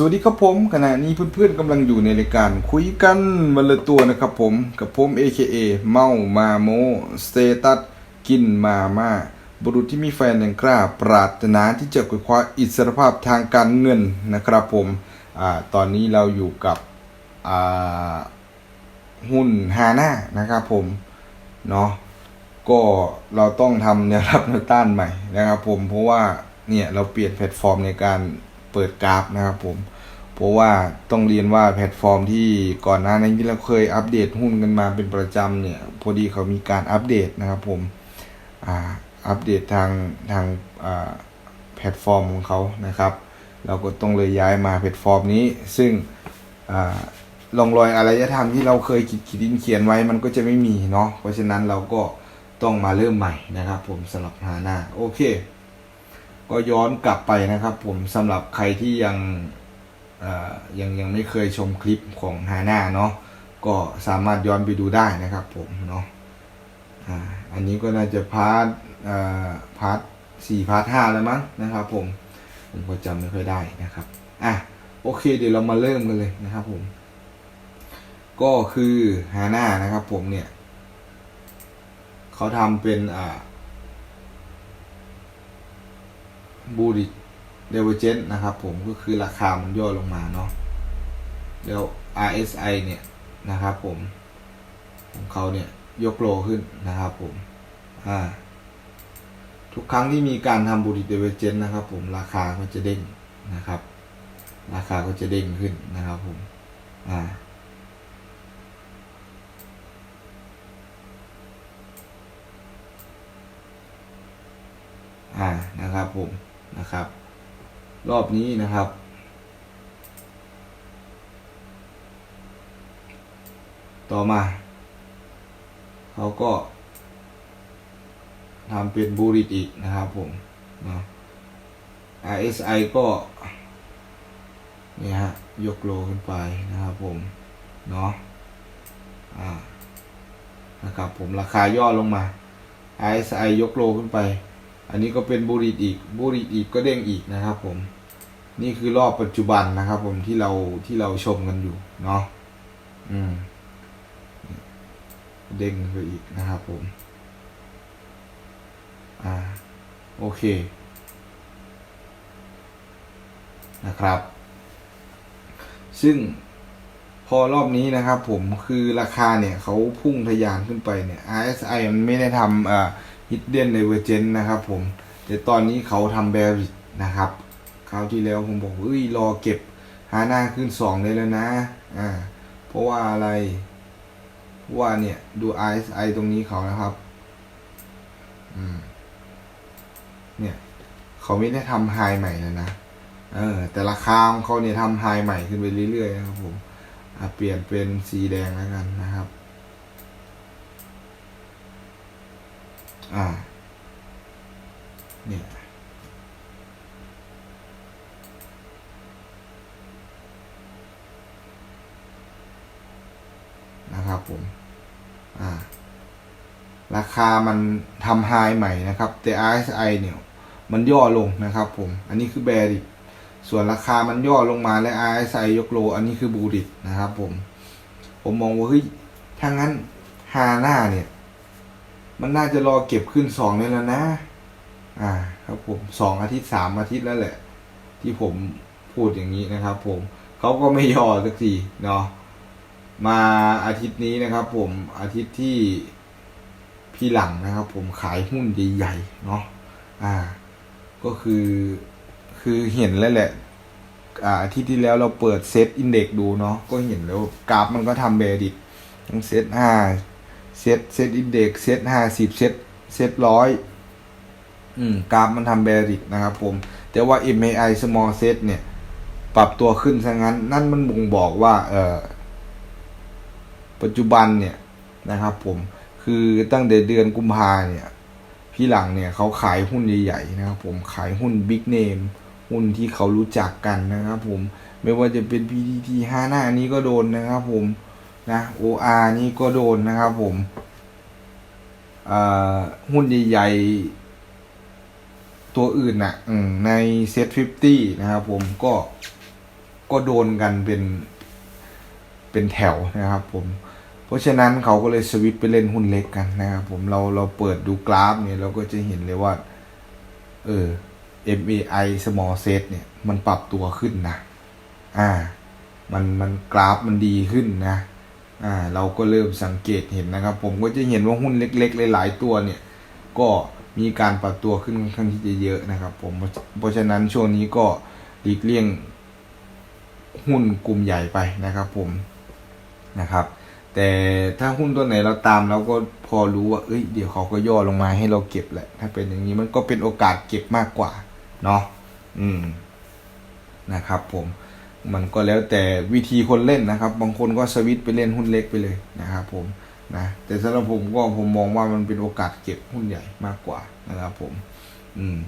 สวัสดีครับผมขณะนี้เพื่อนๆกำลังอยู่ในรายการคุยกันวันละตัวนะครับผมกับผม AKA เมามาโมสเตตัสกินมาม่าบุรุษที่มีแฟนอย่างกล้า ปรารถนาที่จะคว้าอิสรภาพทางการเงินนะครับผมอตอนนี้เราอยู่กับหุ้นฮาน่านะครับผมเนาะก็เราต้องทำแนวรับแนวต้านใหม่นะครับผมเพราะว่าเนี่ยเราเปลี่ยนแพลตฟอร์มในการ ปิดกราฟนะครับผมเพราะว่าต้องเรียนว่าแพลตฟอร์มที่ก่อนหน้านี้ที่เราเคยอัปเดตหุ้นกันมาเป็นประจำเนี่ยพอดีเขามีการอัปเดตนะครับผมอ่าอัปเดตทางทางแพลตฟอร์มของเขานะครับ เราก็ต้องเลยย้ายมาแพลตฟอร์มนี้ ซึ่งอลองรอยอารยธรรมที่เราเคยขีดขีดินเขียนไว้มันก็จะไม่มีเนาะเพราะฉะนั้นเราก็ต้องมาเริ่มใหม่นะครับผมสำหรับฮาน่าโอเค ก็ย้อนกลับไปนะครับ ผมสำหรับใครที่ยังยังยังไม่เคยชมคลิปของฮาน่าเนาะก็สามารถย้อนไปดูได้นะครับ ผมเนาะอันนี้ก็น่าจะพาร์ทพาร์ทสี่พาร์ทห้าแล้วมั้งนะครับ ผมผมก็จำไม่ค่อยได้นะครับอะโอเค เดี๋ยวเรามาเริ่มกันเลยนะครับ ผม ก็คือฮาน่านะครับ ผมเนี่ยเขาทำเป็นอ่า บูริเดเวเจนนะครับผมก็คือราคามันย่อลงมาเนาะแล้ว RSI เนี่ยนะครับผมของเขาเนี่ยยกโลขึ้นนะครับผมอ่าทุกครั้งที่มีการทำบูริเดเวเจนนะครับผมราคาก็จะเด้งนะครับ ราคาก็จะเด้งขึ้นนะครับผมอ่าอ่านะครับผม นะครับ รอบนี้นะครับ ต่อมาเขาก็ทำเป็นบูริตอีกนะครับผมนะ RSI ก็นี่ฮะยกโลขึ้นไปนะครับผม เนาะอ่านะครับผมราคาย่อลงมา RSI ยกโลขึ้นไป อันนี้ก็เป็นบูริตอีกบูริตอีกก็เด้งอีกนะครับ ผม นี่คือรอบปัจจุบันนะครับ ผมที่เราที่เราชมกันอยู่เนาะอืม เด้งไปอีกนะครับ ผม อ่า โอเค นะครับ ซึ่งพอรอบนี้นะครับผมคือราคาเนี่ยเขาพุ่งทะยานขึ้นไปเนี่ย RSI มันไม่ได้ทำอ่า Hidden Divergence นะครับผม แต่ตอนนี้เขาทำ Bearish นะครับคราวที่แล้วผมบอกเอ้ยรอเก็บหาหน้าขึ้น 2 ได้แล้วนะอ่าเพราะว่าอะไรว่าเนี่ยดู RSI ตรงนี้เขานะครับอืมเนี่ยเขาไม่ได้ทำไฮใหม่เลยนะเออแต่ราคาของเขาเนี่ยทำไฮใหม่ขึ้นไปเรื่อยๆนะครับผมเปลี่ยนเป็นสีแดงแล้วกันนะครับ อ่า เนี่ย นะครับผม อ่า ราคามันทำไฮใหม่นะครับ แต่ RSI เนี่ย มันย่อลงนะครับผม อันนี้คือแบริส่วนราคามันย่อลงมาและ RSI ยกโล อันนี้คือบูริตนะครับผม ผมมองว่าเฮ้ยถ้างั้นฮาน่าเนี่ย มันน่าจะรอเก็บขึ้นสองได้แล้วนะ อ่า ครับผมสองอาทิตย์สามอาทิตย์แล้วแหละ ที่ผมพูดอย่างนี้นะครับ ผมเขาก็ไม่ย่อสักทีเนาะมาอาทิตย์นี้นะครับ ผมอาทิตย์ที่พี่หลังนะครับ ผมขายหุ้นใหญ่ๆเนาะอ่า ก็คือคือเห็นแล้วแหละอ่าอาทิตย์ที่แล้วเราเปิดเซตอินเด็กดูเนาะก็เห็นแล้วกราฟมันก็ทำเบรดิตทั้งเซตห้า เซตเซตอินเด็กเซตห้าสิบเซตเซตร้อยอืมกราฟมันทำเบรดิตนะครับผม แต่ว่า MAI small set เนี่ย ปรับตัวขึ้นซะงั้น นั่นมันบ่งบอกว่า เออปัจจุบันเนี่ยนะครับผมคือตั้งแต่เดือนกุมภาเนี่ย พี่หลังเนี่ยเขาขายหุ้นใหญ่ๆนะครับผมขายหุ้นบิ๊กเนมหุ้นที่เขารู้จักกันนะครับผม ไม่ว่าจะเป็น PTT 5หน้านี้ก็โดนนะครับผม นะ OR นี่ก็โดนนะครับผมหุ้นใหญ่ๆตัวอื่นนะ่ะในเซ็ต50นะครับผมก็ก็โดนกันเป็นเป็นแถวนะครับผม เพราะฉะนั้นเขาก็เลยสวิตไปเล่นหุ้นเล็กกันนะครับผมเราเราเปิดดูกราฟเนี่ยเราก็จะเห็นเลยว่า เออ MAI small set เนี่ย มันปรับตัวขึ้นนะ อ่า มันมันกราฟมันดีขึ้นนะ อ่าเราก็เริ่มสังเกตเห็นนะครับ ผมก็จะเห็นว่าหุ้นเล็ก ๆ หลายๆตัวเนี่ย ก็มีการปรับตัวขึ้นค่อนข้างที่จะเยอะนะครับ ผมเพราะฉะนั้นช่วงนี้ก็หลีกเลี่ยงหุ้นกลุ่มใหญ่ไปนะครับ ผมนะครับ แต่ถ้าหุ้นตัวไหนเราตามเราก็พอรู้ว่าเอ้ยเดี๋ยวเขาก็ย่อลงมาให้เราเก็บแหละ ถ้าเป็นอย่างนี้มันก็เป็นโอกาสเก็บมากกว่าเนาะอืมนะครับ ผม มันก็แล้วแต่วิธีคนเล่นนะครับ บางคนก็สวิตไปเล่นหุ้นเล็กไปเลยนะครับผมนะแต่สำหรับผมก็ผมมองว่ามันเป็นโอกาสเก็บหุ้นใหญ่มากกว่านะครับผม อืม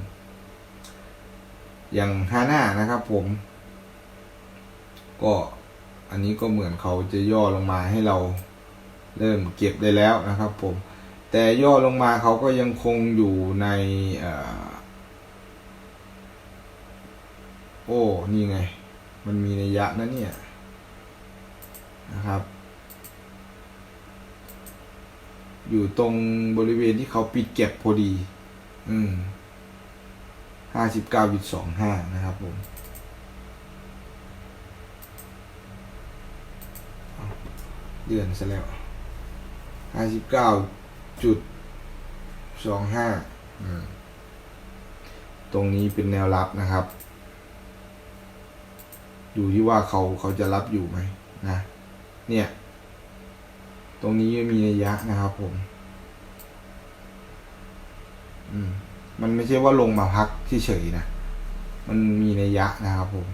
อย่างฮาน่านะครับผม ก็อันนี้ก็เหมือนเขาจะย่อลงมาให้เราเริ่มเก็บได้แล้วนะครับผม แต่ย่อลงมาเขาก็ยังคงอยู่ในอโอ้ นี่ไง มันมีนัยยะนะเนี่ยนะครับ อยู่ตรงบริเวณที่เขาปิดเก็บพอดี อืมห้าสิบเก้าจุดสองห้านะครับผมเดือนซะแล้วห้าสิบเก้าจุดสองห้าตรงนี้เป็นแนวรับนะครับ อยู่ที่ว่าเขาเขาจะรับอยู่ไหมนะ เนี่ย ตรงนี้มีนัยยะนะครับผม อืม มันไม่ใช่ว่าลงมาพักเฉยๆนะ มันมีนัยยะนะครับผม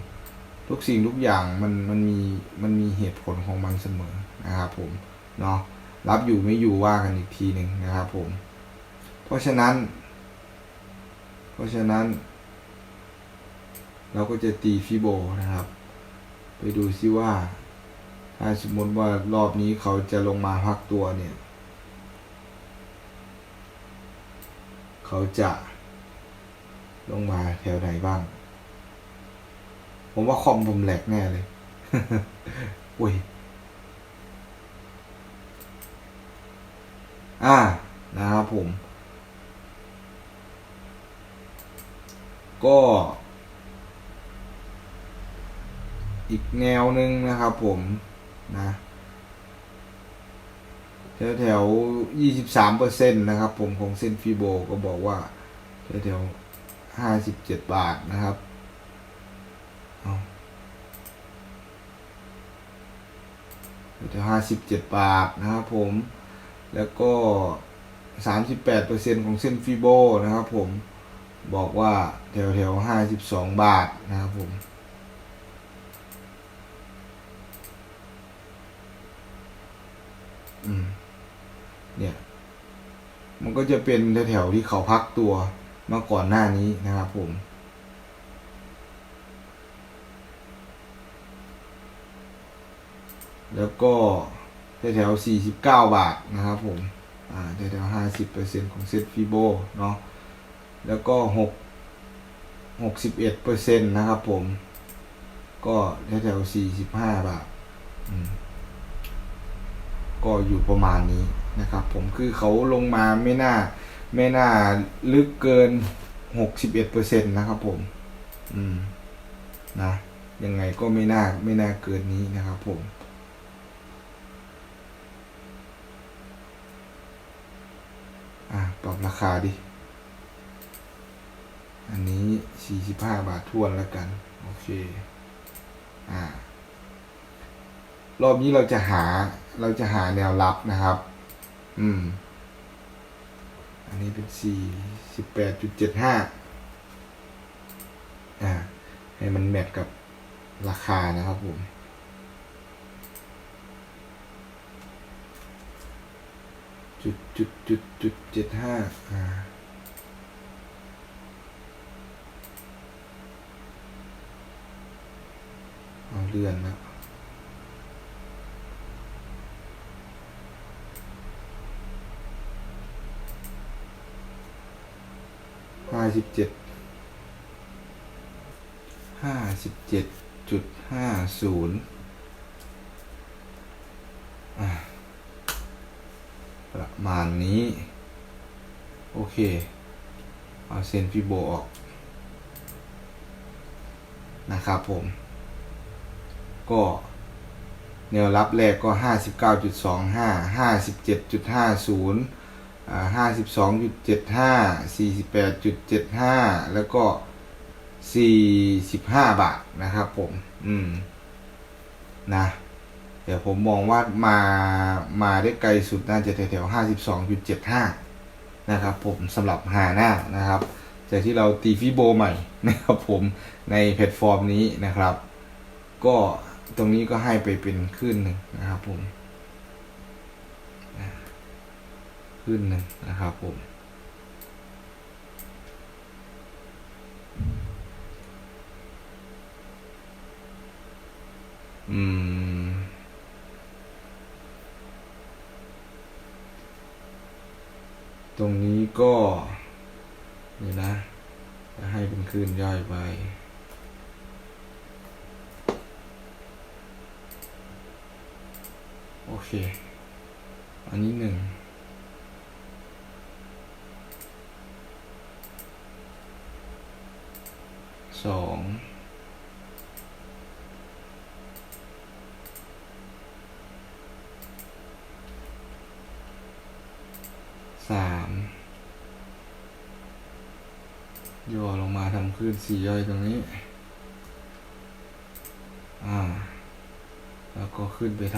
ทุกสิ่งทุกอย่างมันมันมีมันมีเหตุผลของมันเสมอนะครับผม เนาะรับอยู่ไม่อยู่ว่ากันอีกทีหนึ่งนะครับผม เพราะฉะนั้น เพราะฉะนั้น เราก็จะตีฟิโบนะครับ ไปดูซิว่า ถ้าสมมติว่ารอบนี้เขาจะลงมาพักตัวเนี่ย เขาจะลงมาแถวไหนบ้าง ผมว่าคอมผมแหลกแน่เลยอุ้ย อ่า นะครับผม ก็ อีกแนวหนึ่งนะครับผมนะแถวแถวยี่สิบสามเปอร์เซ็นต์นะครับผมของเส้นฟีโบก็บอกว่าแถวแถวห้าสิบเจ็ดบาทนะครับแถวห้าสิบเจ็ดบาทนะครับผมแล้วก็สามสิบแปดเปอร์เซ็นต์ของเส้นฟีโบนะครับผมบอกว่าแถวแถวห้าสิบสองบาทนะครับผม อืม เนี่ย มันก็จะเป็นแถวๆที่เขาพักตัวมาก่อนหน้านี้นะครับผม แล้วก็แถวๆ49 บาทนะครับผม อ่าแถวๆ50%ของเซ็ตฟิโบเนาะ แล้วก็ 6 61%นะครับผม ก็แถวๆ45 บาท อืม ก็อยู่ประมาณนี้นะครับ ผมคือเขาลงมาไม่น่าไม่น่าลึกเกินหกสิบเอ็ดเปอร์เซ็นต์นะครับผม อืม นะยังไงก็ไม่น่าไม่น่าเกินนี้นะครับผม อะปรับราคาดิ อันนี้สี่สิบห้าบาททวนแล้วกัน โอเค อ่า รอบนี้เราจะหา เราจะหาแนวรับนะครับ อืม อันนี้เป็นสี่สิบแปดจุดเจ็ดห้าอ่า ให้มันแมทกับราคานะครับผมจุดจุดจุดจุดเจ็ดห้าอ่าเอาเลื่อนแล้ว ห้า สิบเจ็ดห้าสิบเจ็ดจุดห้าศูนย์ประมาณนี้ โอเค เอาเซนฟิโบออก นะครับผม ก็แนวรับแรกก็ 59.25 57.50 อ่า52.75 48.75แล้วก็45บาทนะครับผม อืม นะ เดี๋ยวผมมองว่ามา มาได้ไกลสุดน่าจะแถวๆ52.75นะครับผมสำหรับหาหน้านะครับ จากที่เราตีฟิโบใหม่นะครับผมในแพลตฟอร์มนี้นะครับ ก็ตรงนี้ก็ให้ไปเป็นขึ้นหนึ่งนะครับผม ขึ้นนะครับผมอืม ตรงนี้ก็นี่นะ จะให้เป็นคลื่นย่อยไปโอเค อันนี้หนึ่ง สองสามย่อลงมาทำคลื่นสี่ย่อยตรงนี้ อ่า แล้วก็ขึ้นไปท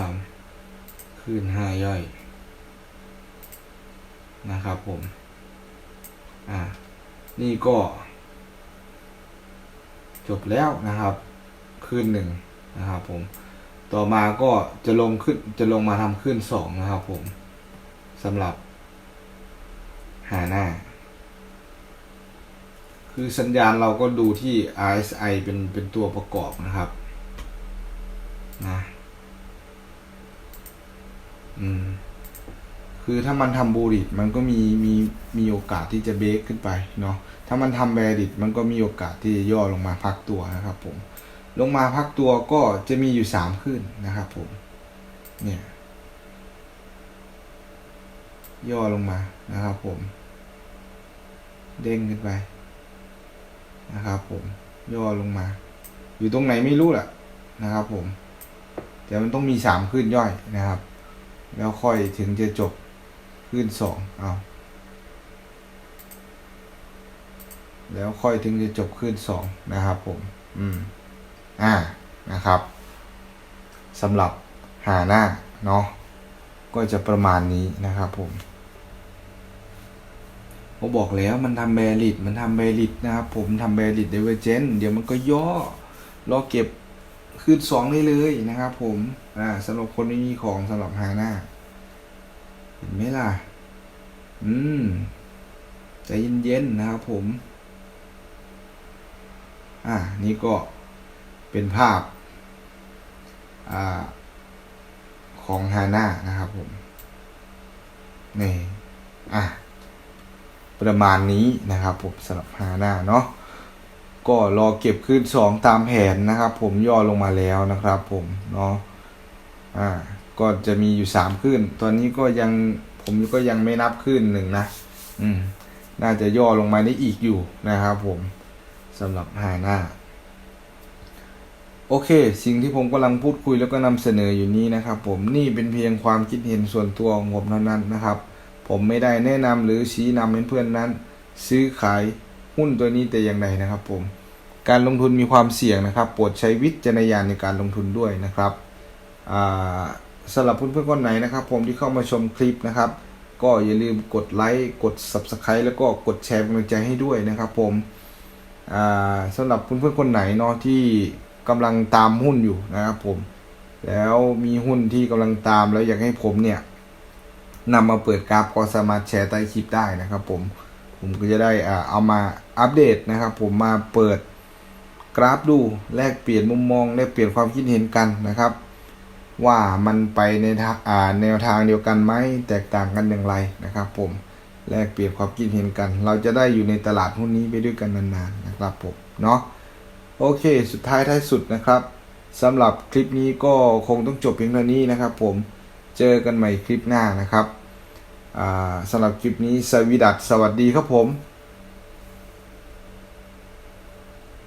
ำคลื่นห้าย่อย นะครับผม อ่า นี่ก็ จบแล้วนะครับคลื่นหนึ่งนะครับผมต่อมาก็จะลงขึ้นจะลงมาทำคลื่นสองนะครับผมสำหรับ หาหน้า คือสัญญาณเราก็ดูที่ RSI เป็นเป็นตัวประกอบนะครับนะอืม คือถ้ามันทำบูริตมันก็มีมีมีโอกาสที่จะเบรกขึ้นไปเนาะถ้ามันทำแบริตมันก็มีโอกาสที่จะย่อลงมาพักตัวนะครับผมลงมาพักตัวก็จะมีอยู่สามขึ้นนะครับผมเนี่ยย่อลงมานะครับผม เด้งขึ้นไปนะครับผม ย่อลงมา อยู่ตรงไหนไม่รู้แหละนะครับผมแต่มันต้องมีสามขึ้นย่อยนะครับ แล้วค่อยถึงจะจบ ขึ้นสองเอาแล้วค่อยถึงจะจบขึ้นสองนะครับผม อืม อ่า นะครับสำหรับหาหน้าเนาะ ก็จะประมาณนี้นะครับผมผมบอกแล้วมันทำแบริดมันทำแบริดนะครับผมทำแบริดเดเวเจนเดี๋ยวมันก็ย่อรอเก็บขึ้นสองได้เลยนะครับผม อ่าสำหรับคนไม่มีของสำหรับหาหน้า เห็นไหมล่ะ อืม ใจเย็นๆนะครับผม อ่า นี่ก็เป็นภาพ อ่า ของฮาน่านะครับผม นี่ อะ ประมาณนี้นะครับผมสำหรับฮาน่าเนาะ ก็รอเก็บขึ้นสองตามแผนนะครับผมย่อลงมาแล้วนะครับผม เนาะ อ่า ก็จะมีอยู่สามขึ้นตอนนี้ก็ยังผมก็ยังไม่นับขึ้นหนึ่งนะ อืม น่าจะย่อลงมาได้อีกอยู่นะครับผมสำหรับฮาน่าโอเค สิ่งที่ผมกำลังพูดคุยแล้วก็นำเสนออยู่นี้นะครับ ผมนี่เป็นเพียงความคิดเห็นส่วนตัวของผมเท่านั้นนะครับ ผมไม่ได้แนะนำหรือชี้นำให้เพื่อนนั้น ซื้อขายหุ้นตัวนี้แต่อย่างใดนะครับ ผม การลงทุนมีความเสี่ยงนะครับ โปรดใช้วิจารณญาณในการลงทุนด้วยนะครับ อ่า สำหรับเพื่อนๆคนไหนนะครับ ผมที่เข้ามาชมคลิปนะครับ ก็อย่าลืมกดไลค์กด Subscribe แล้วก็กดแชร์เป็นกำลังใจให้ด้วยนะครับผมสำหรับเพื่อนๆคนไหนเนาะที่กำลังตามหุ้นอยู่นะครับผมแล้วมีหุ้นที่กำลังตามแล้วอยากให้ผมเนี่ยนำมาเปิดกราฟก็สามารถแชร์ใต้คลิปได้นะครับ ผมผมก็จะได้อ่าเอามาอัปเดตนะครับ ผมมาเปิดกราฟดูแลกเปลี่ยนมุมมองแลกเปลี่ยนความคิดเห็นกันนะครับ ว่ามันไปในทางแนวทางเดียวกันไหมแตกต่างกันอย่างไรนะครับ ผมแลกเปลี่ยนความคิดเห็นกัน เราจะได้อยู่ในตลาดหุ้นนี้ไปด้วยกันนานๆนะครับผมเนาะโอเค สุดท้ายท้ายสุดนะครับสำหรับคลิปนี้ก็คงต้องจบเพียงเท่านี้นะครับ ผมเจอกันใหม่คลิปหน้านะครับสำหรับคลิปนี้สวีดัสสวัสดีครับผม